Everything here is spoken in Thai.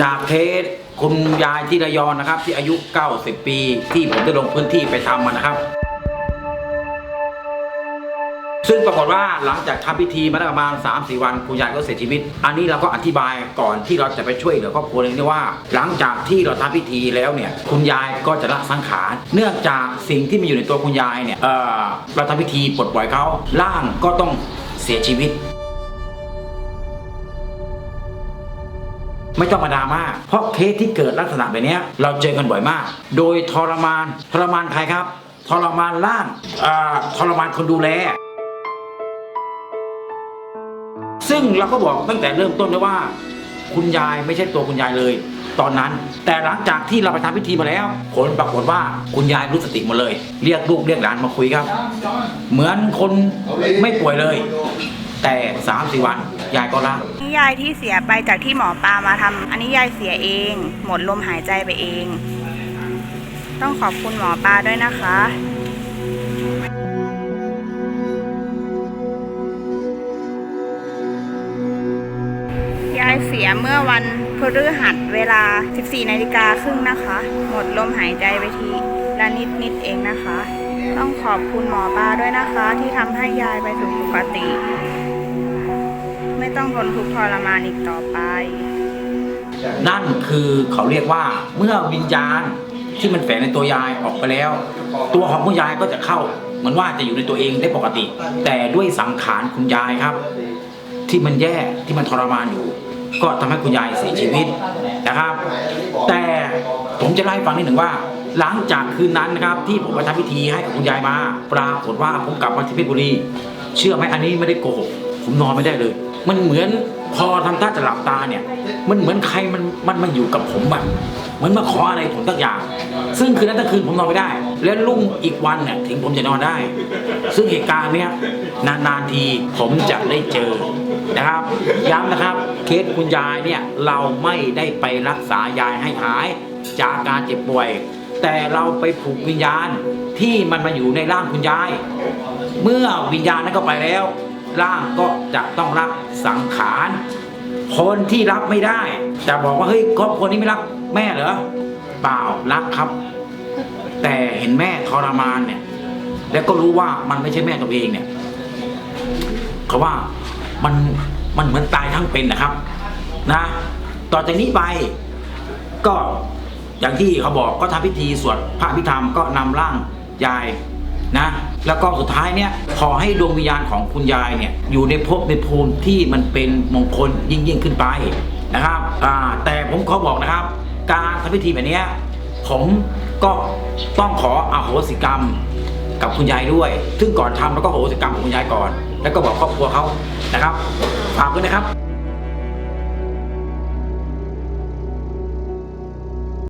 จากเคสคุณยายที่ระยองนะครับ ที่อายุ 90 ปี ที่ผมได้ลงพื้นที่ไปทำมานะครับ ซึ่งปรากฏว่าหลังจากทำพิธีมาได้ประมาณ 3-4 วันคุณยายก็เสียชีวิต อันนี้เราก็อธิบายก่อนที่เราจะไปช่วยเหลือครอบครัวนี้ว่า หลังจากที่เราทำพิธีแล้วเนี่ย คุณยายก็จะละสังขารเนื่องจากสิ่งที่มีอยู่ในตัวคุณยายเนี่ยเเราทำพิธีปลดปล่อยเขาร่างก็ต้องเสียชีวิต ไม่ต้องมาดราม่าเพราะเคสที่เกิดลักษณะแบบนี้เราเจอกันบ่อยมาก โดยทรมานทรมานใครครับทรมานร่างอ่าทรมานคนดูแลซึ่งเราก็บอกตั้งแต่เริ่มต้นเลยว่า คุณยายไม่ใช่ตัวคุณยายเลย ตอนนั้น แต่หลังจากที่เราไปทำพิธีมาแล้ว ผลปรากฏว่าคุณยายรู้สติหมดเลย เรียกลูกเรียกหลานมาคุยครับ เหมือนคนไม่ป่วยเลย แต่สามสี่วัน ยายก็ละนี่ยายที่เสียไปจากที่หมอปลามาทำอันนี้ยายเสียเอง หมดลมหายใจไปเอง ต้องขอบคุณหมอปลาด้วยนะคะยายเสียเมื่อวันพฤหัสเวลา 14 นาฬิกาครึ่งนะคะ หมดลมหายใจไปทีละนิดนิดเองนะคะ ต้องขอบคุณหมอปลาด้วยนะคะ ที่ทำให้ยายไปสู่สุคติ ไม่ต้องทนทุกข์ทรมานอีกต่อไป นั่นคือเขาเรียกว่าเมื่อวิญญาณที่มันแฝงในตัวยายออกไปแล้ว ตัวของคุณยายก็จะเข้าเหมือนว่าจะอยู่ในตัวเองได้ปกติ แต่ด้วยสังขารคุณยายครับ ที่มันแย่ที่มันทรมานอยู่ ก็ทำให้คุณยายเสียชีวิตนะครับ แต่ผมจะเล่าให้ฟังนิดหนึ่งว่า หลังจากคืนนั้นนะครับ ที่ผมไปทำพิธีให้กับคุณยายมา ปรากฏว่าผมกลับมาที่เพชรบุรี เชื่อไหมอันนี้ไม่ได้โกหกผมนอนไม่ได้เลย มันเหมือนพอทำท่าจะหลับตาเนี่ย มันเหมือนใครมันมันมาอยู่กับผมแบบเหมือนมาขออะไรผมสักอย่าง ซึ่งคืนนั้นทั้งคืนผมนอนไม่ได้ แล้วรุ่งอีกวันเนี่ยถึงผมจะนอนได้ ซึ่งเหตุการณ์เนี้ยนานๆทีผมจะได้เจอนะครับ ย้ำนะครับเคสคุณยายเนี่ยเราไม่ได้ไปรักษายายให้หายจากการเจ็บป่วย แต่เราไปผูกวิญญาณที่มันมาอยู่ในร่างคุณยาย เมื่อวิญญาณนั้นก็ไปแล้ว ร่างก็จะต้องรับสังขารคนที่รับไม่ได้ จะบอกว่าเฮ้ยครอบครัวนี้ไม่รักแม่เหรอเปล่ารักครับ แต่เห็นแม่ทรมานเนี่ย แล้วก็รู้ว่ามันไม่ใช่แม่ตัวเองเนี่ยเขาว่ามันมันเหมือนตายทั้งเป็นนะครับนะต่อจากนี้ไปก็อย่างที่เขาบอกก็ทำพิธีสวดพระพิธรรมก็นำร่างยาย นะแล้วก็สุดท้ายเนี่ยขอให้ดวงวิญญาณของคุณยายเนี่ยอยู่ในภพในภูมิที่มันเป็นมงคลยิ่งยิ่งขึ้นไปนะครับแต่ผมขอบอกนะครับ การทำพิธีแบบนี้ผมก็ต้องขออโหสิกรรมกับคุณยายด้วย ซึ่งก่อนทำแล้วก็โหสิกรรมกับคุณยายก่อน แล้วก็บอกครอบครัวเขานะครับฝากด้วยนะครับ